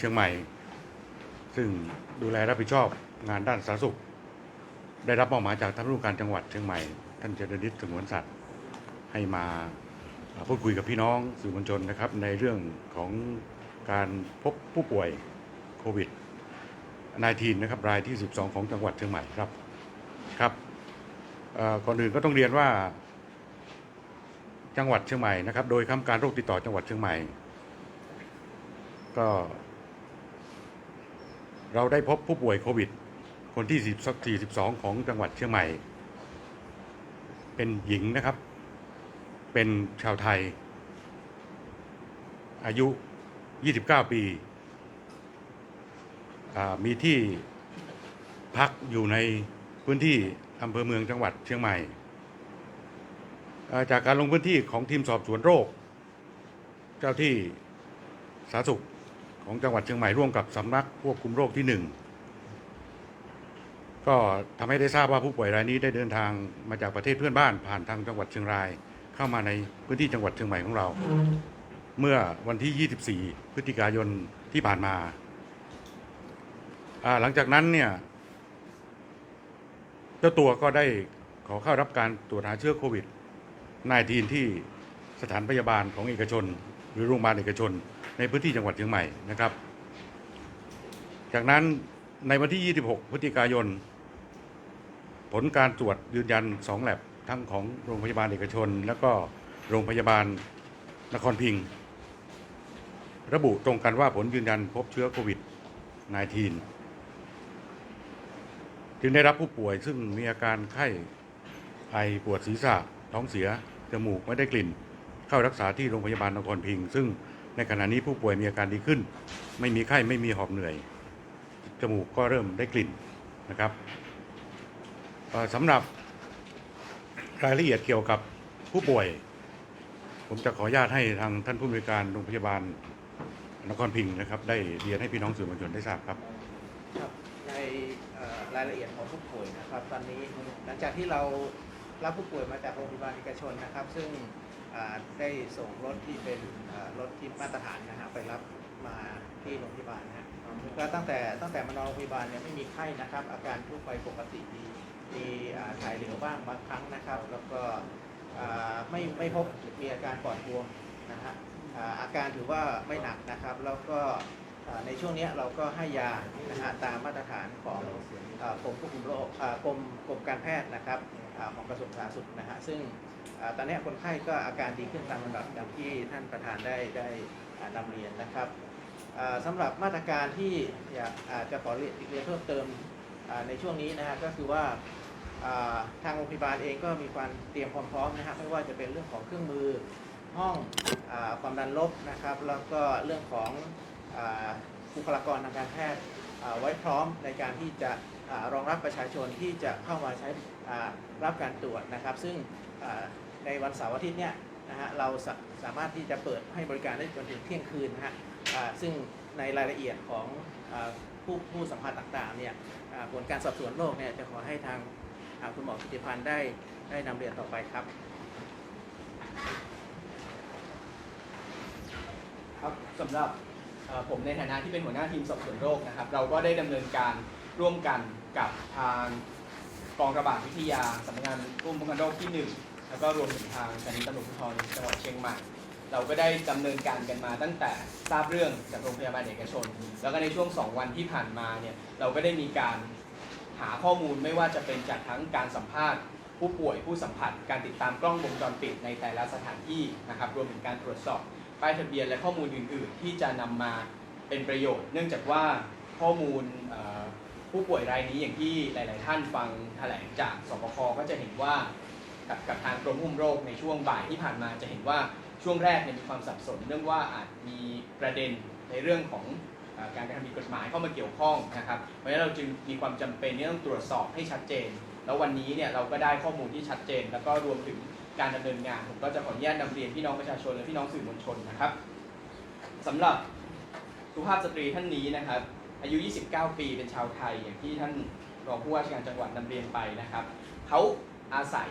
เชียงใหม่ ซึ่งดูแลรับผิดชอบงานด้านสาธารณสุข ได้รับมอบหมายจากท่านผู้การจังหวัดเชียงใหม่ท่านเจริญฤทธิ์สงวนสัตว์ให้มาพูดคุยกับพี่น้องสื่อมวลชนนะครับ ในเรื่องของการพบผู้ป่วยโควิด -19 นะครับรายที่ 12 ของจังหวัดเชียงใหม่ครับครับก่อนอื่นก็ต้องเรียนว่าจังหวัดเชียงใหม่นะครับ โดยคำการโรคติดต่อจังหวัดเชียงใหม่ ก็ เราได้พบผู้ป่วยโควิด คนที่ 42 ของจังหวัดเชียงใหม่ เป็นหญิงนะครับ เป็นชาวไทย อายุ 29 ปีมีที่พักอยู่ในพื้นที่อำเภอเมืองจังหวัดเชียงใหม่ จากการลงพื้นที่ของทีมสอบสวนโรค เจ้าที่สาธารณสุข ของจังหวัดเชียงใหม่ร่วมกับสำนักควบคุมโรคที่หนึ่งก็ทำให้ได้ทราบว่าผู้ป่วยรายนี้ได้เดินทางมาจากประเทศเพื่อนบ้านผ่านทางจังหวัดเชียงราย เข้ามาในพื้นที่จังหวัดเชียงใหม่ของเรา เมื่อวันที่ 24 พฤศจิกายนที่ผ่านมาอ่าหลังจากนั้นเนี่ยเจ้าตัวก็ได้ขอเข้ารับการตรวจหาเชื้อโควิด -19 ที่สถานพยาบาลของเอกชน หรือโรงพยาบาลเอกชน ในพื้นที่จังหวัดเชียงใหม่นะครับ จากนั้นในวันที่ 26 พฤศจิกายน ผลการตรวจยืนยัน2แลบทั้งของโรงพยาบาลเอกชน แล้วก็โรงพยาบาลนครพิงค์ระบุตรงกันว่าผลยืนยันพบเชื้อโควิด -19 จึงได้รับผู้ป่วยซึ่งมีอาการไข้ไอปวดศีรษะท้องเสีย จมูกไม่ได้กลิ่น เข้ารักษาที่โรงพยาบาลนครพิงค์ซึ่ง ในขณะนี้ผู้ป่วยมีอาการดีขึ้น ไม่มีไข้ไม่มีหอบเหนื่อย จมูกก็เริ่มได้กลิ่นนะครับสำหรับรายละเอียดเกี่ยวกับผู้ป่วย ผมจะขออนุญาตให้ทางท่านผู้บริการโรงพยาบาลนครพิงค์นะครับ ได้เรียนให้พี่น้องสื่อมวลชนได้ทราบครับครับในรายละเอียดของผู้ป่วยนะครับ ตอนนี้หลังจากที่เรารับผู้ป่วยมาจากโรงพยาบาลเอกชนนะครับ ซึ่ง ได้ส่งรถที่เป็นรถที่มาตรฐานนะฮะไปรับมาที่โรงพยาบาลนะฮะก็ตั้งแต่ตั้งแต่มานอนโรงพยาบาลเนี่ยไม่มีไข้นะครับ อาการทั่วไปปกติดีมีถ่ายเหลวบ้างบางครั้งนะครับ แล้วก็ไม่ไม่พบมีอาการปอดบวมนะฮะอาการถือว่าไม่หนักนะครับ แล้วก็ในช่วงเนี้ยเราก็ให้ยานะฮะตามมาตรฐานของกรมควบคุมโรคกรมกรมการแพทย์นะครับ ของกระทรวงสาธารณสุขนะฮะซึ่งตอนนี้คนไข้ก็อาการดีขึ้นตามลำดับอย่างที่ท่านประธานได้ได้นำเรียนนะครับสำหรับมาตรการที่อยากจะขอเรียนเรียนเพิ่มเติมในช่วงนี้นะฮะก็คือว่าทางโรงพยาบาลเองก็มีความเตรียมความพร้อมนะฮะไม่ว่าจะเป็นเรื่องของเครื่องมือห้องอความดันลบนะครับ แล้วก็เรื่องของบุคลากรทางการแพทย์ไว้พร้อมในการที่จะอรองรับประชาชนที่จะเข้ามาใช้ รับการตรวจนะครับ ซึ่งในวันเสาร์อาทิตย์เนี่ยนะฮะเราสาสามารถที่จะเปิดให้บริการได้จนถึงเที่ยงคืนนะฮะซึ่งในรายละเอียดของอผู้ผู้สัมผัสต่างๆเนี่ยผลการสอบสวนโรคเนี่ยจะขอให้ทางคุณหมอกิติพันธ์ได้ได้นำเรียนต่อไปครับครับสำหรับผมในฐานะที่เป็นหัวหน้าทีมสอบสวนโรคนะครับ เราก็ได้ดำเนินการร่วมกันกับทาง กองระบาดวิทยาสำนักงานกรมป้องกันโรคที่ 1 แล้วก็รวมถึงทางสถานีตำรวจภูธรจังหวัดเชียงใหม่ เราก็ได้ดำเนินการกันมาตั้งแต่ทราบเรื่องจากโรงพยาบาลเอกชน แล้วก็ในช่วง 2 วันที่ผ่านมาเนี่ยเราก็ได้มีการหาข้อมูลไม่ว่าจะเป็นจากทั้งการสัมภาษณ์ ผู้ป่วยผู้สัมผัส การติดตามกล้องวงจรปิดในแต่ละสถานที่นะครับรวมถึงการตรวจสอบป้ายทะเบียนและข้อมูลอื่น ๆ ที่จะนำมาเป็นประโยชน์ เนื่องจากว่าข้อมูลเอ่อ ผู้ป่วยรายนี้อย่างที่หลาย ๆ ท่านฟังแถลงจากสบคก็จะเห็นว่ากับกับทางกรมควบคุมโรคในช่วงบ่ายที่ผ่านมาจะเห็นว่าช่วงแรกเนี่ยมีความสับสนเรื่องว่าอาจมีประเด็นในเรื่องของอการกระทำผิดกฎหมายเข้ามาเกี่ยวข้องนะครับ เพราะฉะนั้นเราจึงมีความจำเป็นที่ต้องตรวจสอบให้ชัดเจน แล้ววันนี้เนี่ยเราก็ได้ข้อมูลที่ชัดเจน แล้วก็รวมถึงการดำเนินงาน ผมก็จะขออนุญาตนำเรียนพี่น้องประชาชนและพี่น้องสื่อมวลชนนะครับสำหรับสุภาพสตรีท่านนี้นะครับ อายุ 29 ปี เป็นชาวไทย อย่างที่ท่านรองผู้ว่าราชการจังหวัดนำเรียนไปนะครับ เขาอาศัย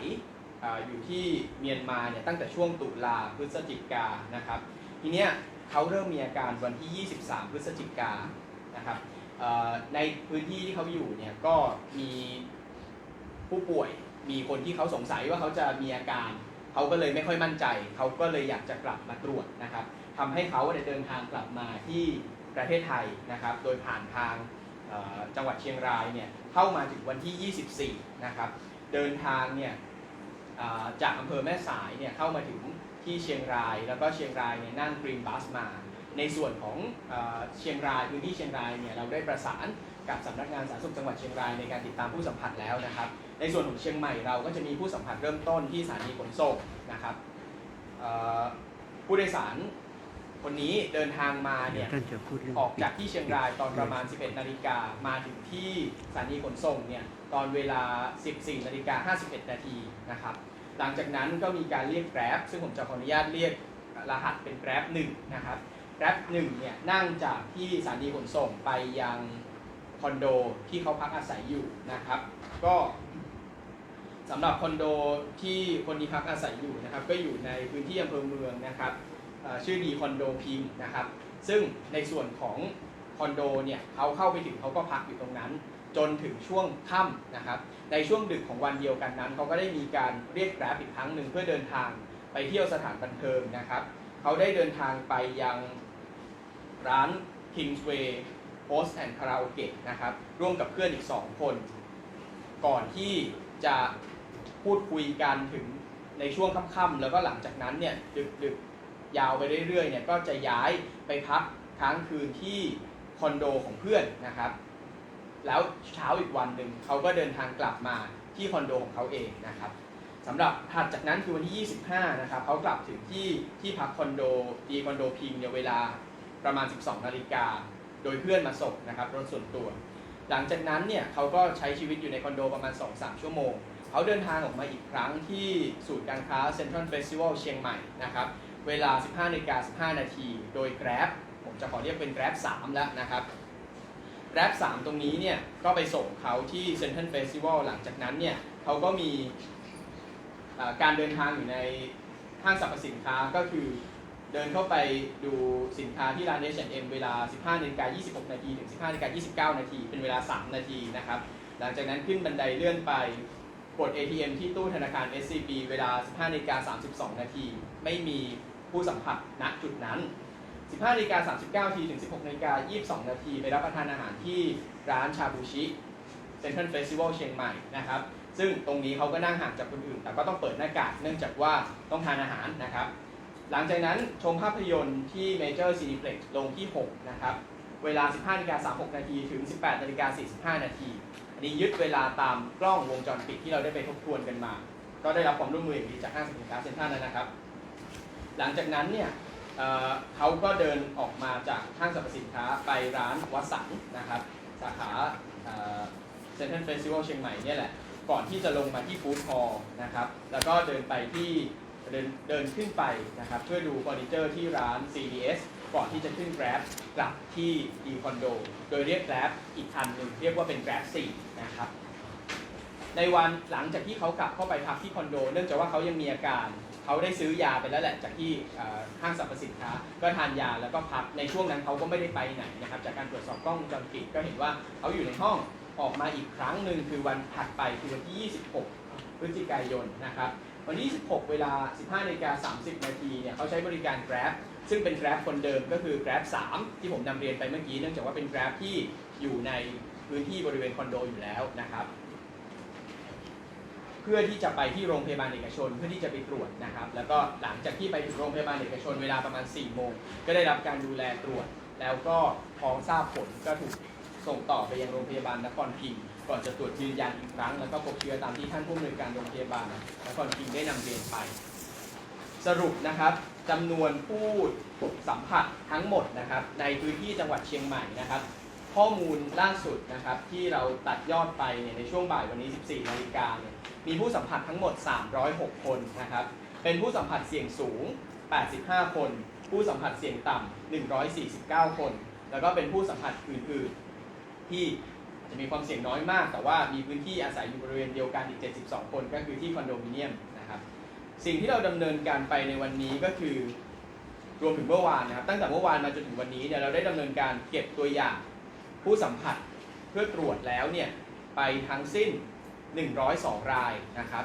ออยู่ที่เมียนมาเนี่ยตั้งแต่ช่วงตุลาพฤศจิกานะครับ ทีเนี้ยเขาเริ่มมีอาการวันที่ 23 พฤศจิกายนะครับในพื้นที่ที่เขาอยู่เนี่ยก็มีผู้ป่วย มีคนที่เขาสงสัยว่าเขาจะมีอาการ เขาก็เลยไม่ค่อยมั่นใจ เขาก็เลยอยากจะกลับมาตรวจนะครับทำให้เขาเดินทางกลับมาที่ ประเทศไทยนะครับ โดยผ่านทางจังหวัดเชียงรายเนี่ยเข้ามาถึงวันที่ 24 นะครับ เดินทางเนี่ยจากอำเภอแม่สายเนี่ยเข้ามาถึงที่เชียงราย แล้วก็เชียงรายเนี่ยนั่งกรีนบัสมา ในส่วนของเชียงรายพื้นที่เชียงรายเนี่ยเราได้ประสานกับสำนักงานสาธารณสุขจังหวัดเชียงรายในการติดตามผู้สัมผัสแล้วนะครับ ในส่วนของเชียงใหม่เราก็จะมีผู้สัมผัสเริ่มต้นที่สถานีขนส่งนะครับผู้โดยสาร คนนี้เดินทางมาเนี่ยท่านจะพูดเรื่องออกจากที่เชียงรายตอนประมาณ 11 นาฬิกามาถึงที่สถานีขนส่งเนี่ยตอนเวลา 14 นาฬิกา 51 นาทีนะครับ หลังจากนั้นก็มีการเรียกแกร็บซึ่งผมจะขออนุญาตเรียกรหัสเป็นแกร็บหนึ่งนะครับแกร็บหนึ่งเนี่ยนั่งจากที่สถานีขนส่งไปยังคอนโดที่เขาพักอาศัยอยู่นะครับ ก็สำหรับคอนโดที่คนนี้พักอาศัยอยู่นะครับ ก็อยู่ในพื้นที่อำเภอเมืองนะครับเอ่อ ชื่อดีคอนโดพิงนะครับ ซึ่งในส่วนของคอนโดเนี่ยเขาเข้าไปถึงเขาก็พักอยู่ตรงนั้น จนถึงช่วงค่ำนะครับ ในช่วงดึกของวันเดียวกันนั้นเขาก็ได้มีการเรียกแกร็บอีกครั้งหนึ่งเพื่อเดินทางไปเที่ยวสถานบันเทิงนะครับเขาได้เดินทางไปยังร้าน Kingsway Host and Karaoke นะครับร่วมกับเพื่อนอีก 2 คน ก่อนที่จะพูดคุยกันถึงในช่วงค่ำๆแล้วก็หลังจากนั้นเนี่ยดึกๆ ยาวไปเรื่อยๆเนี่ยก็จะย้ายไปพักค้างคืนที่คอนโดของเพื่อนนะครับ แล้วเช้าอีกวันหนึ่งเขาก็เดินทางกลับมาที่คอนโดของเขาเองนะครับสำหรับถัดจากนั้นคือวันที่ 25 นะครับเขากลับถึงที่ที่พักคอนโดดีคอนโดพิงเนี่ยเวลาประมาณ 12 นาฬิกา โดยเพื่อนมาส่งนะครับรถส่วนตัว หลังจากนั้นเนี่ยเขาก็ใช้ชีวิตอยู่ในคอนโดประมาณ 2-3 ชั่วโมง เขาเดินทางออกมาอีกครั้งที่ศูนย์การค้าเซ็นทรัลเฟสติวัลเชียงใหม่นะครับ เวลา 15นาฬิกา15 นาที โดย Grab ผมจะขอเรียกเป็น Grab 3 แล้วนะครับ Grab 3 ตรงนี้เนี่ยก็ไปส่งเขาที่เซ็นทรัลเฟสติวัลหลังจากนั้นเนี่ยเขาก็มีการเดินทางอยู่ในห้างสรรพสินค้าก็คือเดินเข้าไปดูสินค้าที่ร้าน H&M เวลา 15นาฬิกา26 นาทีถึง 15นาฬิกา29 นาที เป็นเวลา 3 นาทีนะครับ หลังจากนั้นขึ้นบันไดเลื่อนไปกด ATM ที่ตู้ธนาคาร SCB เวลา 15นาฬิกา32 นาที ไม่มี ผู้สัมผัสณจุดนั้น 15นาฬิกา39นาทีถึง 16นาฬิกา22 นาทีไปรับประทานอาหารที่ร้านชาบูชิเซ็นทรัลเฟสติวัลเชียงใหม่นะครับซึ่งตรงนี้เขาก็นั่งห่างจากคนอื่น แต่ก็ต้องเปิดหน้ากากเนื่องจากว่าต้องทานอาหารนะครับ หลังจากนั้นชมภาพยนตร์ที่ Major Cineplex ลงที่ 6 นะครับ เวลา 15นาฬิกา36 นาทีถึง 18นาฬิกา45 นาที อันนี้ยึดเวลาตามกล้องวงจรปิดที่เราได้ไปทบทวนกันมา ก็ได้รับความร่วมมืออย่างดีจากห้างสรรพสินค้าเซ็นทรัลนะครับ หลังจากนั้นเนี่ยเขาก็เดินออกมาจากห้างสรรพสินค้าไปร้านวัสันนะครับสาขาเซ็นทรัลเฟสติวัลเชียงใหม่เนี่ยแหละ ก่อนที่จะลงมาที่ฟู้ดฮอลล์นะครับ แล้วก็เดินไปที่เดินเดินขึ้นไปนะครับเพื่อดูเฟอร์นิเจอร์ที่ร้าน CDS ก่อนที่จะขึ้น Grab กลับที่ดีคอนโด โดยเรียก Grab อีกคันหนึ่งเรียกว่าเป็น Grab 4นะครับ ในวันหลังจากที่เขากลับเข้าไปพักที่คอนโด เนื่องจากว่าเขายังมีอาการ เขาได้ซื้อยาไปแล้วแหละจากที่ห้างสรรพสินค้า ก็ทานยาแล้วก็พักในช่วงนั้นเขาก็ไม่ได้ไปไหนนะครับ จากการตรวจสอบกล้องวงจรปิดก็เห็นว่าเขาอยู่ในห้องออกมาอีกครั้งหนึ่งคือวันถัดไปคือวันที่ 26 พฤศจิกายนนะครับวันที่16เวลา 15นาฬิกา30 นาทีเนี่ยเขาใช้บริการ Grab ซึ่งเป็น Grab คนเดิมก็คือ Grab 3 ที่ผมนำเรียนไปเมื่อกี้เนื่องจากว่าเป็น Grab ที่อยู่ในพื้นที่บริเวณคอนโดอยู่แล้วนะครับ เพื่อที่จะไปที่โรงพยาบาลเอกชน เพื่อที่จะไปตรวจนะครับ แล้วก็หลังจากที่ไปถึงโรงพยาบาลเอกชนเวลาประมาณ4โมงก็ได้รับการดูแลตรวจ แล้วก็พอทราบผลก็ถูกส่งต่อไปยังโรงพยาบาลนครพิงค์ก่อนจะตรวจยืนยันอีกครั้ง แล้วก็พบเชื้อตามที่ท่านผู้อำนวยการโรงพยาบาลนครพิงค์ได้นำเรียนไป สรุปนะครับจำนวนผู้สัมผัสทั้งหมดนะครับ ในพื้นที่จังหวัดเชียงใหม่นะครับข้อมูลล่าสุดนะครับที่เราตัดยอดไปเนี่ยในช่วงบ่ายวันนี้ 14 นาฬิกาเนี่ย มีผู้สัมผัสทั้งหมด 306 คนนะครับ เป็นผู้สัมผัสเสี่ยงสูง 85 คน ผู้สัมผัสเสี่ยงต่ำ 149 คน แล้วก็เป็นผู้สัมผัสอื่นๆ ที่จจะมีความเสี่ยงน้อยมาก แต่ว่ามีพื้นที่อาศัยอยู่บริเวณเดียวกันอีก 72 คนก็คือที่คอนโดมิเนียมนะครับ สิ่งที่เราดำเนินการไปในวันนี้ก็คือ รวมถึงเมื่อวานนะครับ ตั้งแต่เมื่อวานมาจนถึงวันนี้เนี่ยเราได้ดำเนินการเก็บตัวอย่างผู้สัมผัสเพื่อตรวจแล้วเนี่ยไปทั้งสิ้น 102 รายนะครับ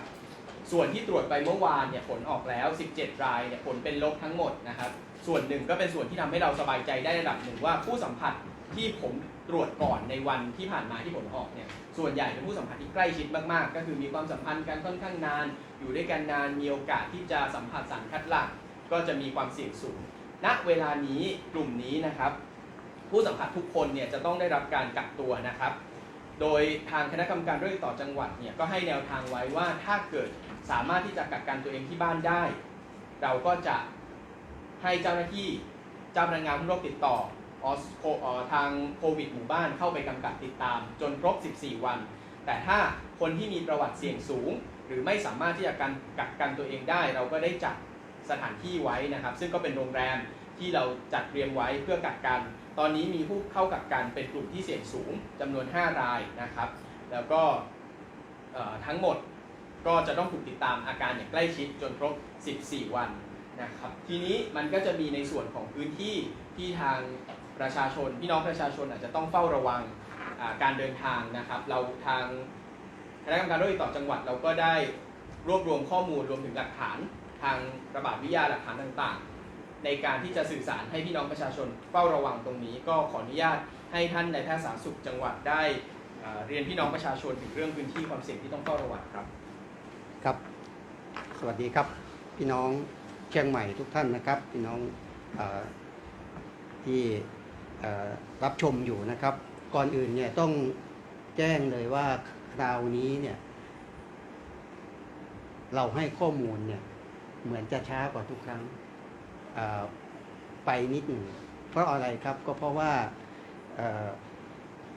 ส่วนที่ตรวจไปเมื่อวานเนี่ยผลออกแล้ว 17 รายเนี่ยผลเป็นลบทั้งหมดนะครับ ส่วนหนึ่งก็เป็นส่วนที่ทำให้เราสบายใจได้ระดับหนึ่งว่าผู้สัมผัสที่ผมตรวจก่อนในวันที่ผ่านมาที่ผลออกเนี่ย ส่วนใหญ่เป็นผู้สัมผัสที่ใกล้ชิดมากๆ ก็คือมีความสัมพันธ์กันค่อนข้างนาน อยู่ด้วยกันนาน มีโอกาสที่จะสัมผัสสารคัดหลั่งก็จะมีความเสี่ยงสูง ณ เวลานี้กลุ่มนี้นะครับ ผู้สัมผัสทุกคนเนี่ยจะต้องได้รับการกักตัวนะครับ โดยทางคณะกรรมการโรคติดต่อจังหวัดเนี่ยก็ให้แนวทางไว้ว่าถ้าเกิดสามารถที่จะกักกันตัวเองที่บ้านได้ เราก็จะให้เจ้าหน้าที่เจ้าพนักงานผู้โรคติดต่อออสโคทางโควิดหมู่บ้านเข้าไปกำกับติดตามจนครบ 14 วัน แต่ถ้าคนที่มีประวัติเสี่ยงสูง หรือไม่สามารถที่จะกันกักกันตัวเองได้ เราก็ได้จัดสถานที่ไว้นะครับ ซึ่งก็เป็นโรงแรมที่เราจัดเตรียมไว้เพื่อกักกัน ตอนนี้มีผู้เข้ากักกันเป็นกลุ่มที่เสี่ยงสูงจำนวน 5 รายนะครับ แล้วก็ทั้งหมดก็จะต้องถูกติดตามอาการอย่างใกล้ชิดจนครบ 14 วันนะครับ ทีนี้มันก็จะมีในส่วนของพื้นที่ที่ทางประชาชนพี่น้องประชาชนอาจจะต้องเฝ้าระวังการเดินทางนะครับ เราทางคณะกรรมการโรคติดต่อจังหวัดเราก็ได้รวบรวมข้อมูลรวมถึงหลักฐานทางระบาดวิทยาหลักฐานต่างๆ ในการที่จะสื่อสารให้พี่น้องประชาชนเฝ้าระวังตรงนี้ ก็ขออนุญาตให้ท่านในายแพทย์สาธารณสุขจังหวัดได้เรียนพี่น้องประชาชนถึงเรื่องพื้นที่ความเสี่ยงที่ต้องเฝ้าระวังครับครับ สวัสดีครับพี่น้องเชียงใหม่ทุกท่านนะครับ พี่น้องอที่รับชมอยู่นะครับ ก่อนอื่นเนี่ยต้องแจ้งเลยว่าคราวนี้เนี่ยเราให้ข้อมูลเนี่ยเหมือนจะช้ากว่าทุกครั้ง ไปนิดหนึ่งเพราะอะไรครับก็เพราะว่าเ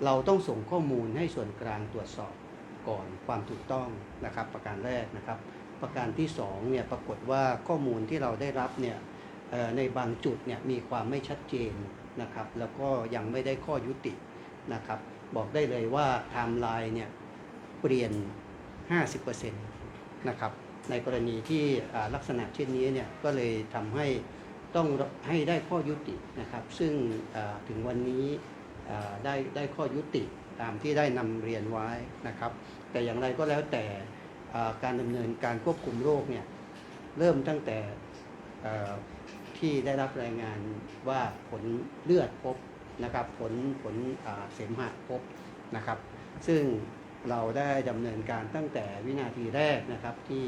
เราต้องส่งข้อมูลให้ส่วนกลางตรวจสอบก่อนความถูกต้องนะครับ ประการแรกนะครับ ประการที่สองเนี่ยปรากฏว่าข้อมูลที่เราได้รับเนี่ยในบางจุดเนี่ยมีความไม่ชัดเจนนะครับ แล้วก็ยังไม่ได้ข้อยุตินะครับ บอกได้เลยว่าไทม์ไลน์เนี่ยเปลี่ยน 50%นะครับในกรณีที่ลักษณะเช่นนี้เนี่ยก็เลยทำให้ ต้องให้ได้ข้อยุตินะครับ ซึ่งถึงวันนี้ได้ได้ข้อยุติตามที่ได้นำเรียนไว้นะครับ แต่อย่างไรก็แล้วแต่การดำเนินการควบคุมโรคเนี่ยเริ่มตั้งแต่ที่ได้รับรายงานว่าผลเลือดพบนะครับผลผลเสมหะพบนะครับ ซึ่งเราได้ดำเนินการตั้งแต่วินาทีแรกนะครับที่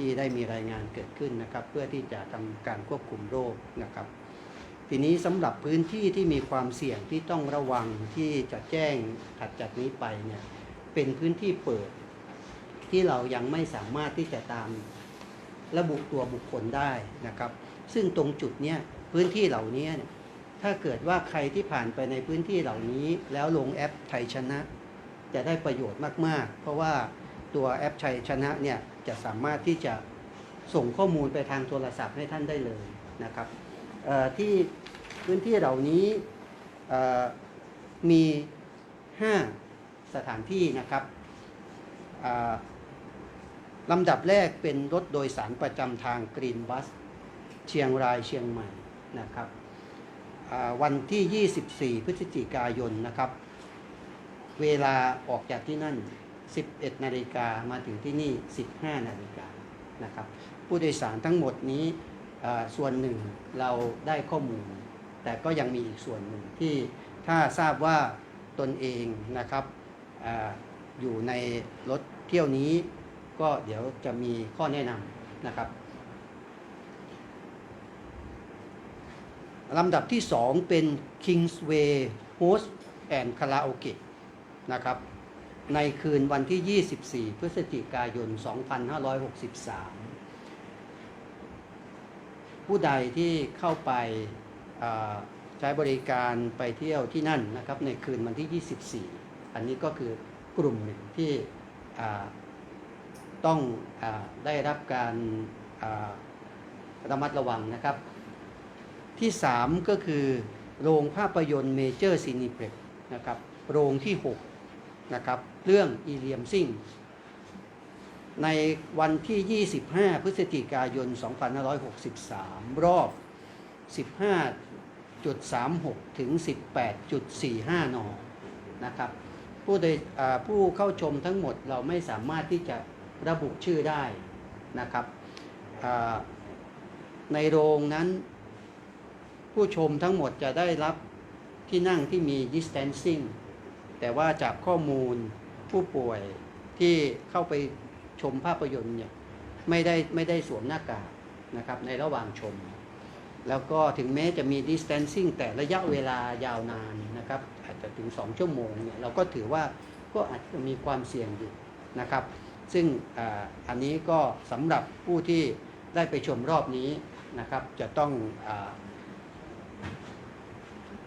ที่ได้มีรายงานเกิดขึ้นนะครับ เพื่อที่จะทำการควบคุมโรคนะครับ ทีนี้สำหรับพื้นที่ที่มีความเสี่ยงที่ต้องระวังที่จะแจ้งถัดจากนี้ไปเนี่ยเป็นพื้นที่เปิด ที่เรายังไม่สามารถที่จะตามระบุตัวบุคคลได้นะครับ ซึ่งตรงจุดเนี้ยพื้นที่เหล่านี้เนี่ยถ้าเกิดว่าใครที่ผ่านไปในพื้นที่เหล่านี้ แล้วลงแอปไทยชนะ จะได้ประโยชน์มาก ๆ เพราะว่าตัวแอปไทยชนะเนี่ย จะสามารถที่จะส่งข้อมูลไปทางโทรศัพท์ให้ท่านได้เลยนะครับที่พื้นที่เหล่านี้มี 5 สถานที่นะครับลำดับแรกเป็นรถโดยสารประจำทางกรีนบัส เชียงรายเชียงใหม่นะครับวันที่ 24 พฤศจิกายนนะครับ เวลาออกจากที่นั่น 11 นาฬิกามาถึงที่นี่ 15 นาฬิกานะครับผู้โดยสารทั้งหมดนี้ส่วนหนึ่งเราได้ข้อมูล แต่ก็ยังมีอีกส่วนหนึ่งที่ถ้าทราบว่าตนเองนะครับออยู่ในรถเที่ยวนี้ ก็เดี๋ยวจะมีข้อแนะนำนะครับลำดับที่ 2 เป็น Kingsway Host and Karaoke นะครับ ในคืนวันที่ 24 พฤศจิกายน 2563 ผู้ใดที่เข้าไปใช้บริการไปเที่ยวที่นั่นนะครับในคืนวันที่ 24 อันนี้ก็คือกลุ่มหนึ่งที่ต้องอได้รับการระมัดระวังนะครับ ที่ 3 ก็คือ โรงภาพยนตร์เมเจอร์ซีนิเพล็กนะครับ โรงที่ 6 นะครับ เรื่องอีเลียมซิงในวันที่ 25 พฤศจิกายน 2563 รอบ 15.36 ถึง 18.45 น นะครับ ผู้โดยผู้เข้าชมทั้งหมดเราไม่สามารถที่จะระบุชื่อได้นะครับ ในโรงนั้น ผู้ชมทั้งหมดจะได้รับที่นั่งที่มี distancing แต่ว่าจากข้อมูล ผู้ป่วยที่เข้าไปชมภาพยนตร์เนี่ยไม่ได้ไม่ได้สวมหน้ากากนะครับในระหว่างชม แล้วก็ถึงแม้จะมี distancing แต่ระยะเวลายาวนานนะครับอาจจะถึง 2 ชั่วโมงเนี่ยเราก็ถือว่าก็อาจจะมีความเสี่ยงอยู่นะครับ ซึ่งอาอันนี้ก็สำหรับผู้ที่ได้ไปชมรอบนี้นะครับจะต้องอ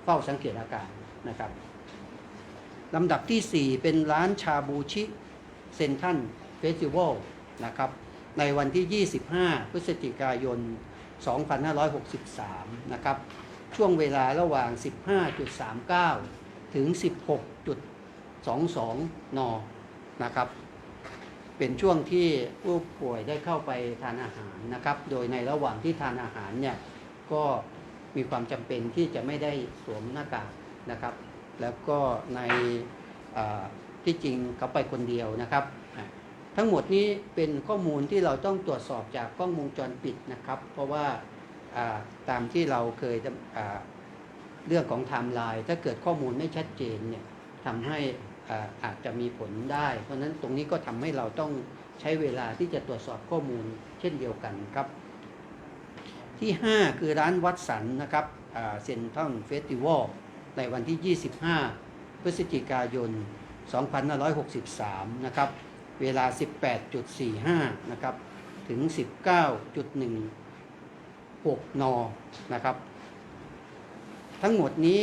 เฝ้าสังเกตอาการนะครับ ลำดับที่ 4 เป็นร้านชาบูชิเซนทันเฟสติวัลนะครับในวันที่ 25 พฤศจิกายน 2563 นะครับ ช่วงเวลาระหว่าง 15.39 ถึง 16.22 น นะครับ เป็นช่วงที่ผู้ป่วยได้เข้าไปทานอาหารนะครับ โดยในระหว่างที่ทานอาหารเนี่ย ก็มีความจำเป็นที่จะไม่ได้สวมหน้ากากนะครับ แล้วก็ในที่จริงเขาไปคนเดียวนะครับ ทั้งหมดนี้เป็นข้อมูลที่เราต้องตรวจสอบจากกล้องวงจรปิดนะครับ เพราะว่าตามที่เราเคยเรื่องของไทม์ไลน์ถ้าเกิดข้อมูลไม่ชัดเจนเนี่ยทำให้อาอาจจะมีผลได้ เพราะฉะนั้นตรงนี้ก็ทำให้เราต้องใช้เวลาที่จะตรวจสอบข้อมูลเช่นเดียวกันครับ ที่ 5 คือร้านวัดสันนะครับเซนทัลเฟสติวัล ในวันที่ 25 พฤศจิกายน 2563 นะครับ เวลา 18.45 นะครับ ถึง 19.16 น นะครับ ทั้งหมดนี้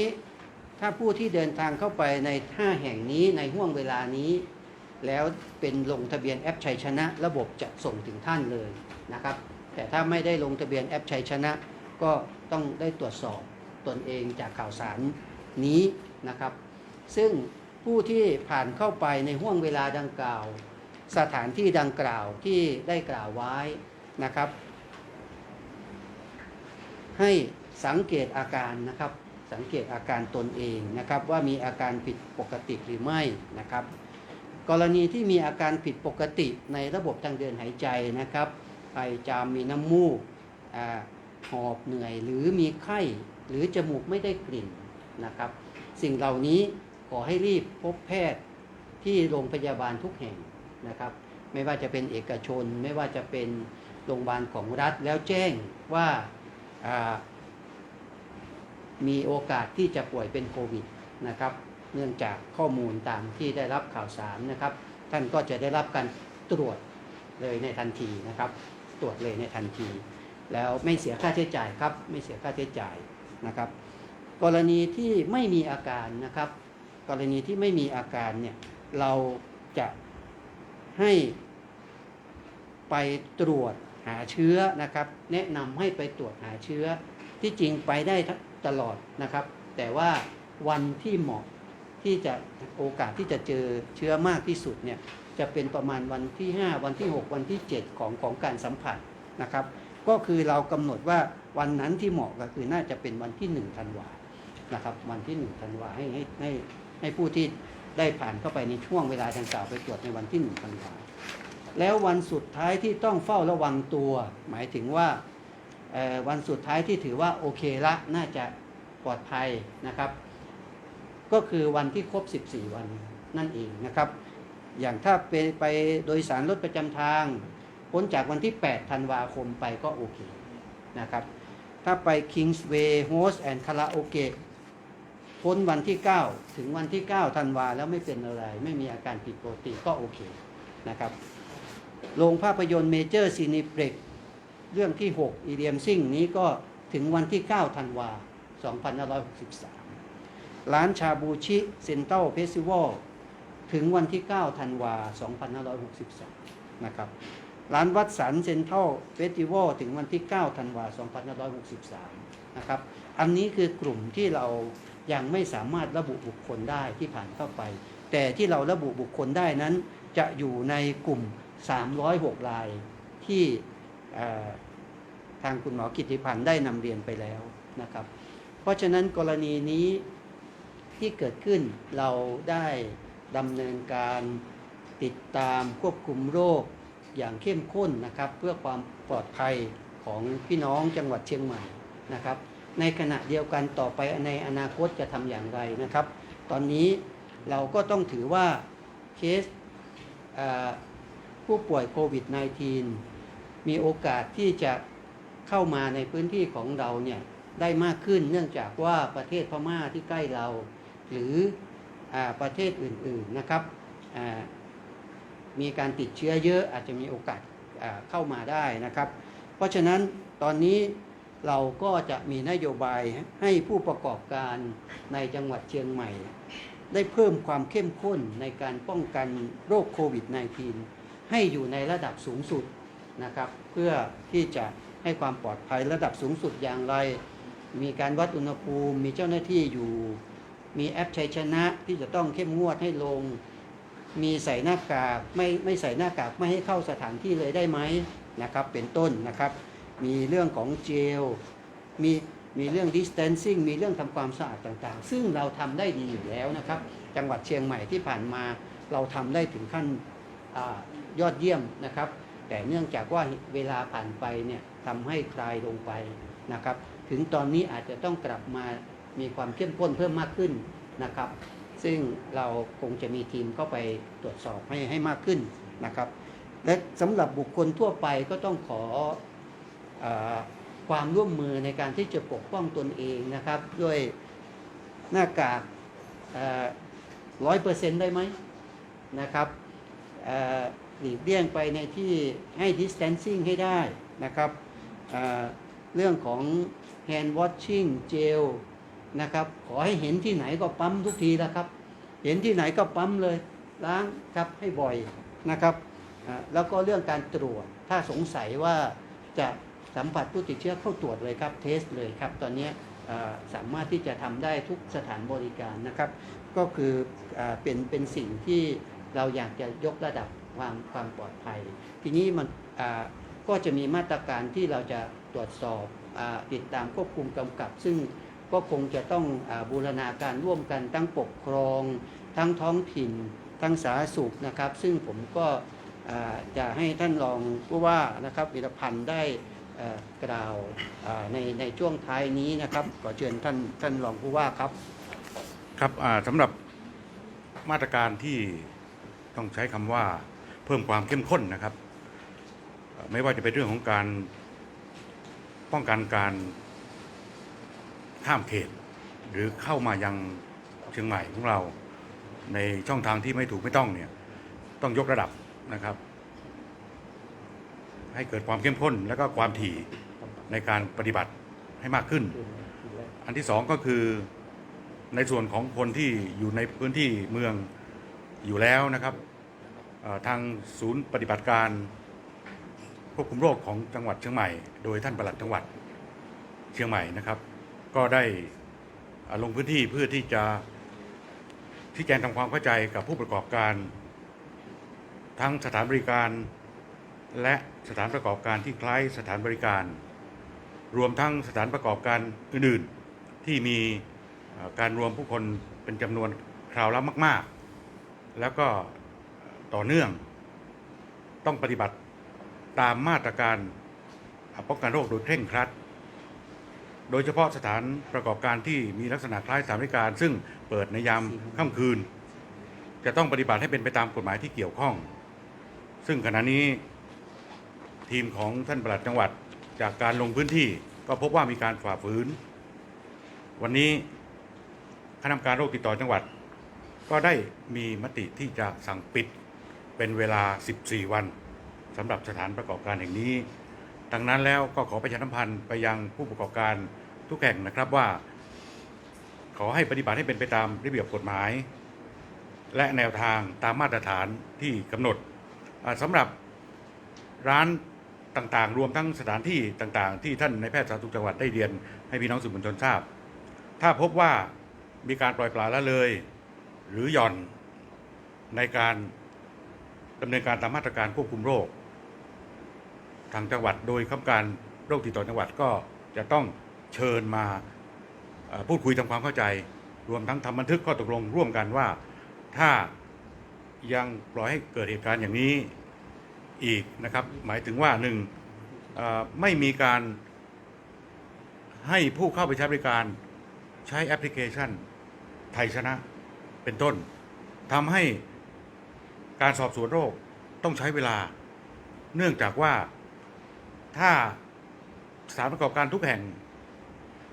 ถ้าผู้ที่เดินทางเข้าไปใน 5 แห่งนี้ในห่วงเวลานี้ แล้วเป็นลงทะเบียนแอปชัยชนะ ระบบจะส่งถึงท่านเลยนะครับ แต่ถ้าไม่ได้ลงทะเบียนแอปชัยชนะ ก็ต้องได้ตรวจสอบตนเองจากข่าวสาร นี้นะครับ ซึ่งผู้ที่ผ่านเข้าไปในห่วงเวลาดังกล่าว สถานที่ดังกล่าวที่ได้กล่าวไว้นะครับ ให้สังเกตอาการนะครับ สังเกตอาการตนเองนะครับ ว่ามีอาการผิดปกติหรือไม่นะครับ กรณีที่มีอาการผิดปกติในระบบทางเดินหายใจนะครับไอจามมีน้ำมูกหอบเหนื่อยหรือมีไข้หรือจมูกไม่ได้กลิ่น นะครับ สิ่งเหล่านี้ขอให้รีบพบแพทย์ที่โรงพยาบาลทุกแห่งนะครับ ไม่ว่าจะเป็นเอกชน ไม่ว่าจะเป็นโรงพยาบาลของรัฐแล้วแจ้งว่าอ่ามีโอกาสที่จะป่วยเป็นโควิดนะครับเนื่องจากข้อมูลตามที่ได้รับข่าวสารนะครับ ท่านก็จะได้รับการตรวจเลยในทันทีนะครับ ตรวจเลยในทันที แล้วไม่เสียค่าใช้จ่ายครับ ไม่เสียค่าใช้จ่ายนะครับ กรณีที่ไม่มีอาการนะครับ กรณีที่ไม่มีอาการเนี่ยเราจะให้ไปตรวจหาเชื้อนะครับ แนะนำให้ไปตรวจหาเชื้อที่จริงไปได้ตลอดนะครับ แต่ว่าวันที่เหมาะที่จะโอกาสที่จะเจอเชื้อมากที่สุดเนี่ยจะเป็นประมาณวันที่ 5 วันที่ 6 วันที่ 7 ของของการสัมผัสนะครับ ก็คือเรากำหนดว่าวันนั้นที่เหมาะก็คือน่าจะเป็นวันที่1ธันวา นะครับ วันที่1ธันวาให้ให้ให้ให้ผู้ที่ได้ผ่านเข้าไปในช่วงเวลาดังกล่าวไปตรวจในวันที่1ธันวาแล้ววันสุดท้ายที่ต้องเฝ้าระวังตัว หมายถึงว่าวันสุดท้ายที่ถือว่าโอเคละน่าจะปลอดภัยนะครับ ก็คือวันที่ครบ 14 วันนั่นเองนะครับ อย่างถ้าไปไปโดยสารรถประจำทางพ้นจากวันที่ 8 ธันวาคมไปก็โอเคนะครับ ถ้าไป Kingsway Host and Karaoke พ้นวันที่ 9 ถึงวันที่9ธันวาแล้วไม่เป็นอะไร ไม่มีอาการผิดปกติก็โอเคนะครับโรงภาพยนตร์เมเจอร์ซีนิเ e กเรื่องที่ 6 อีเดียมซิ่งนี้ก็ถึงวันที่ 9 ธันวา 2563 ร้านชาบูชิเซ็นเต a ลเฟสติวัลถึงวันที่ 9 ธันวา 2563 นะครับ ร้านวัดสันเซ็นทรัลเฟสติวัลถึงวันที่ 9 ธันวา 2563 นะครับ อันนี้คือกลุ่มที่เรา ยังไม่สามารถระบุบุคคลได้ที่ผ่านเข้าไป แต่ที่เราระบุบุคคลได้นั้น จะอยู่ในกลุ่ม 306รายที่ทางคุณหมอกิติพันธ์ได้นำเรียนไปแล้วนะครับ เพราะฉะนั้นกรณีนี้ที่เกิดขึ้นเราได้ดำเนินการติดตามควบคุมโรคอย่างเข้มข้นนะครับ เพื่อความปลอดภัยของพี่น้องจังหวัดเชียงใหม่นะครับ ในขณะเดียวกันต่อไปในอนาคตจะทำอย่างไรนะครับ ตอนนี้เราก็ต้องถือว่าเคสผู้ป่วยโควิด -19 มีโอกาสที่จะเข้ามาในพื้นที่ของเราเนี่ยได้มากขึ้นเนื่องจากว่าประเทศพม่าที่ใกล้เรา หรืออประเทศอื่นๆนะครับมีการติดเชื้อเยอะอาจจะมีโอกาสเข้ามาได้นะครับ เพราะฉะนั้นตอนนี้ เราก็จะมีนโยบายให้ผู้ประกอบการในจังหวัดเชียงใหม่ ได้เพิ่มความเข้มข้นในการป้องกันโรคโควิด -19 ให้อยู่ในระดับสูงสุดนะครับ เพื่อที่จะให้ความปลอดภัยระดับสูงสุดอย่างไร มีการวัดอุณหภูมิ มีเจ้าหน้าที่อยู่ มีแอปชัยชนะที่จะต้องเข้มงวดให้ลง มีใส่หน้ากากไม่ไม่ใส่หน้ากากไม่ให้เข้าสถานที่เลยได้ไหมนะครับ เป็นต้นนะครับ มีเรื่องของเจล มีมีเรื่อง distancing มีเรื่องทำความสะอาดต่างๆ ซึ่งเราทำได้ดีอยู่แล้วนะครับ จังหวัดเชียงใหม่ที่ผ่านมาเราทำได้ถึงขั้นอยอดเยี่ยมนะครับ แต่เนื่องจากว่าเวลาผ่านไปเนี่ยทำให้คลายลงไปนะครับ ถึงตอนนี้อาจจะต้องกลับมามีความเข้มข้นเพิ่มมากขึ้นนะครับ ซึ่งเราคงจะมีทีมเข้าไปตรวจสอบให้ให้มากขึ้นนะครับ และสำหรับบุคคลทั่วไปก็ต้องขอ ความร่วมมือในการที่จะปกป้องตนเองนะครับ ด้วยหน้ากากร้อยเปอร์เซ็นต์ได้ไหมนะครับหลีกเลี่ยงไปในที่ให้ distancing ให้ได้นะครับเเรื่องของ hand washing gel นะครับ ขอให้เห็นที่ไหนก็ปั๊มทุกทีแล้วครับ เห็นที่ไหนก็ปั๊มเลยล้างครับให้บ่อยนะครับ แล้วก็เรื่องการตรวจถ้าสงสัยว่าจะ สัมผัสผู้ติดเชื้อเข้าตรวจเลยครับเทสเลยครับตอนนี้สามารถที่จะทำได้ทุกสถานบริการนะครับ ก็คืออเป็นเป็นสิ่งที่เราอยากจะยกระดับความความปลอดภัย ทีนี้มันก็จะมีมาตรการที่เราจะตรวจสอบอติดตามควบคุมกำกับ ซึ่งก็คงจะต้องอบูรณาการร่วมกันทั้งปกครอง ทั้งท้องถิ่น ทั้งสาธารณสุขนะครับ ซึ่งผมก็จะให้ท่านรองผู้ว่านะครับวิรพันธ์ได้ กล่าวในในช่วงท้ายนี้นะครับขอเชิญท่านท่านรองผู้ว่าครับครับสำหรับมาตรการที่ต้องใช้คำว่าเพิ่มความเข้มข้นนะครับ ไม่ว่าจะเป็นเรื่องของการป้องกันการข้ามเขต หรือเข้ามายังเชียงใหม่ของเรา ในช่องทางที่ไม่ถูกไม่ต้องเนี่ยต้องยกระดับนะครับ ให้เกิดความเข้มข้นและก็ความถี่ในการปฏิบัติให้มากขึ้น อันที่สองก็คือในส่วนของคนที่อยู่ในพื้นที่เมืองอยู่แล้วนะครับทางศูนย์ปฏิบัติการควบคุมโรคของจังหวัดเชียงใหม่ โดยท่านปลัดจังหวัดเชียงใหม่นะครับ ก็ได้ลงพื้นที่เพื่อที่จะที่แจงทำความเข้าใจกับผู้ประกอบการ ทั้งสถานบริการ และสถานประกอบการที่คล้ายสถานบริการ รวมทั้งสถานประกอบการอื่นๆ ที่มีการรวมผู้คนเป็นจำนวนคราวละมาก ๆ แล้วก็ต่อเนื่อง ต้องปฏิบัติตามมาตรการป้องกันโรคโดยเคร่งครัด โดยเฉพาะสถานประกอบการที่มีลักษณะคล้ายสถานบริการ ซึ่งเปิดในยามค่ำคืน จะต้องปฏิบัติให้เป็นไปตามกฎหมายที่เกี่ยวข้อง ซึ่งขณะนี้ ทีมของท่านปลัดจังหวัดจากการลงพื้นที่ก็พบว่ามีการฝ่าฝืน วันนี้คณะกรรมการโรคติดต่อจังหวัด ก็ได้มีมติที่จะสั่งปิดเป็นเวลา 14 วันสำหรับสถานประกอบการแห่งนี้ ดังนั้นแล้วก็ขอประชาสัมพันธ์ไปยังผู้ประกอบการทุกแห่งนะครับว่า ขอให้ปฏิบัติให้เป็นไปตามระเบียบกฎหมาย และแนวทางตามมาตรฐานที่กำหนดสำหรับร้าน ต่างๆ รวมทั้งสถานที่ต่างๆ ที่ท่านในแพทย์สาธารณสุขจังหวัดได้เรียนให้พี่น้องสื่อมวลชนทราบ ถ้าพบว่ามีการปล่อยปละละเลย หรือหย่อนในการดำเนินการตามมาตรการควบคุมโรค ทางจังหวัดโดยคำการโรคติดต่อจังหวัดก็จะต้องเชิญมาพูดคุยทำความเข้าใจ รวมทั้งทำบันทึกข้อตกลงร่วมกันว่า ถ้ายังปล่อยให้เกิดเหตุการณ์อย่างนี้ อีกนะครับ หมายถึงว่าหนึ่งไม่มีการให้ผู้เข้าไปใช้บริการใช้แอปพลิเคชัน ไทยชนะเป็นต้นทำให้การสอบสวนโรคต้องใช้เวลา เนื่องจากว่าถ้าสถานประกอบการทุกแห่ง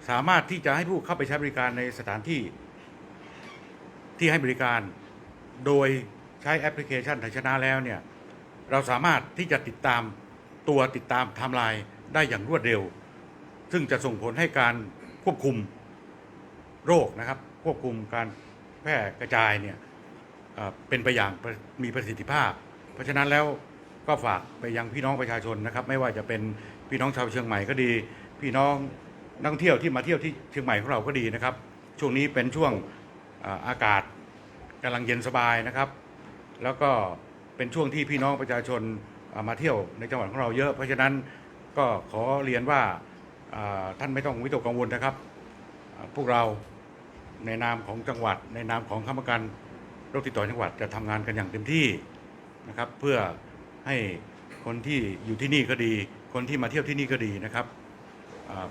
สามารถที่จะให้ผู้เข้าไปใช้บริการในสถานที่ ที่ให้บริการ โดยใช้แอปพลิเคชันไทยชนะแล้วเนี่ย เราสามารถที่จะติดตามตัวติดตามไทม์ไลน์ได้อย่างรวดเร็ว ซึ่งจะส่งผลให้การควบคุมโรคนะครับควบคุมการแพร่กระจายเนี่ยเป็นไปอย่างมีประสิทธิภาพ เพราะฉะนั้นแล้วก็ฝากไปยังพี่น้องประชาชนนะครับ ไม่ว่าจะเป็นพี่น้องชาวเชียงใหม่ก็ดี พี่น้องนักท่องเที่ยวที่มาเที่ยวที่เชียงใหม่ของเราก็ดีนะครับ ช่วงนี้เป็นช่วงอาอากาศกำลังเย็นสบายนะครับ แล้วก็ เป็นช่วงที่พี่น้องประชาชนมาเที่ยวในจังหวัดของเราเยอะ เพราะฉะนั้นก็ขอเรียนว่าท่านไม่ต้องวิตกกังวลนะครับ พวกเราในนามของจังหวัด ในนามของคณะกรรมการโรคติดต่อจังหวัดจะทำงานกันอย่างเต็มที่นะครับเพื่อให้คนที่อยู่ที่นี่ก็ดี คนที่มาเที่ยวที่นี่ก็ดีนะครับ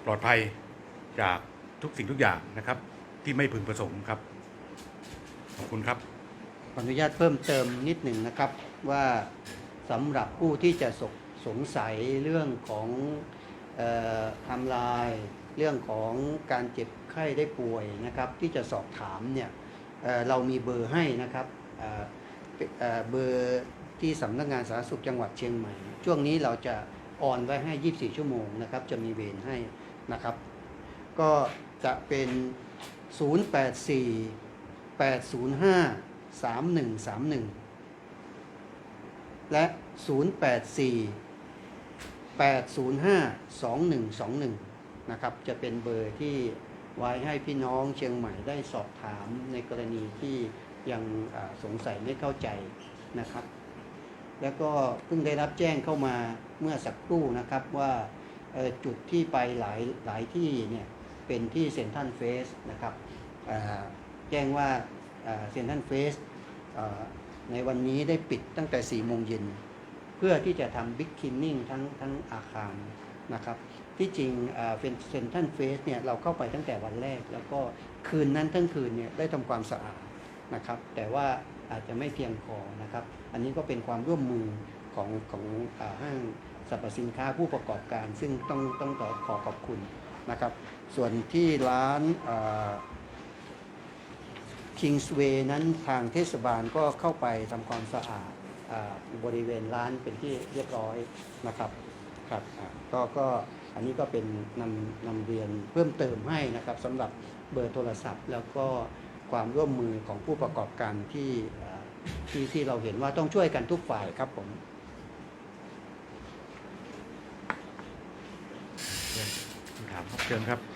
ปลอดภัยจากทุกสิ่งทุกอย่างนะครับที่ไม่พึงประสงค์ครับขอบคุณครับขออนุญาตเพิ่มเติมนิดหนึ่งนะครับว่าสำหรับผู้ที่จะสงสงสัยเรื่องของทำลาย เรื่องของการเจ็บไข้ได้ป่วยนะครับ ที่จะสอบถามเนี่ยเเรามีเบอร์ให้นะครับเเเบอร์ที่สำนักงานสาธารณสุขจังหวัดเชียงใหม่ ช่วงนี้เราจะออนไว้ให้ 24 ชั่วโมงนะครับ จะมีเวรให้นะครับ ก็จะเป็น 084 805 3131 และ 084 805 2121 นะครับ จะเป็นเบอร์ที่ไว้ให้พี่น้องเชียงใหม่ได้สอบถามในกรณีที่ยังสงสัยไม่เข้าใจนะครับ แล้วก็เพิ่งได้รับแจ้งเข้ามาเมื่อสักครู่นะครับว่าจุดที่ไปหลายหลายที่เนี่ยเป็นที่เซนทันเฟสนะครับแจ้งว่าเซนทันเฟส ในวันนี้ได้ปิดตั้งแต่4ี่โมงเย็นเพื่อที่จะทำบิ๊กคินนิ่งทั้งทั้งอาคารนะครับที่จริงเซนทันเฟสเนี่ยเราเข้าไปตั้งแต่วันแรก แล้วก็คืนนั้นทั้งคืนเนี่ยได้ทำความสะอาดนะครับแต่ว่าอาจจะไม่เพียงพอนะครับ อันนี้ก็เป็นความร่วมมือของของอาห้างสรรพสินค้าผู้ประกอบการ ซึ่งต้องต้องขอขอขอบคุณนะครับ ส่วนที่ร้าน คิงส์เวย์นั้นทางเทศบาลก็เข้าไปทำความสะอาดบริเวณร้านเป็นที่เรียบร้อยนะครับครับก็ก็อันนี้ก็เป็นนำนำเรียนเพิ่มเติมให้นะครับสำหรับเบอร์โทรศัพท์ แล้วก็ความร่วมมือของผู้ประกอบการที่ที่ที่เราเห็นว่าต้องช่วยกันทุกฝ่ายครับผมถามครับเชิญครับ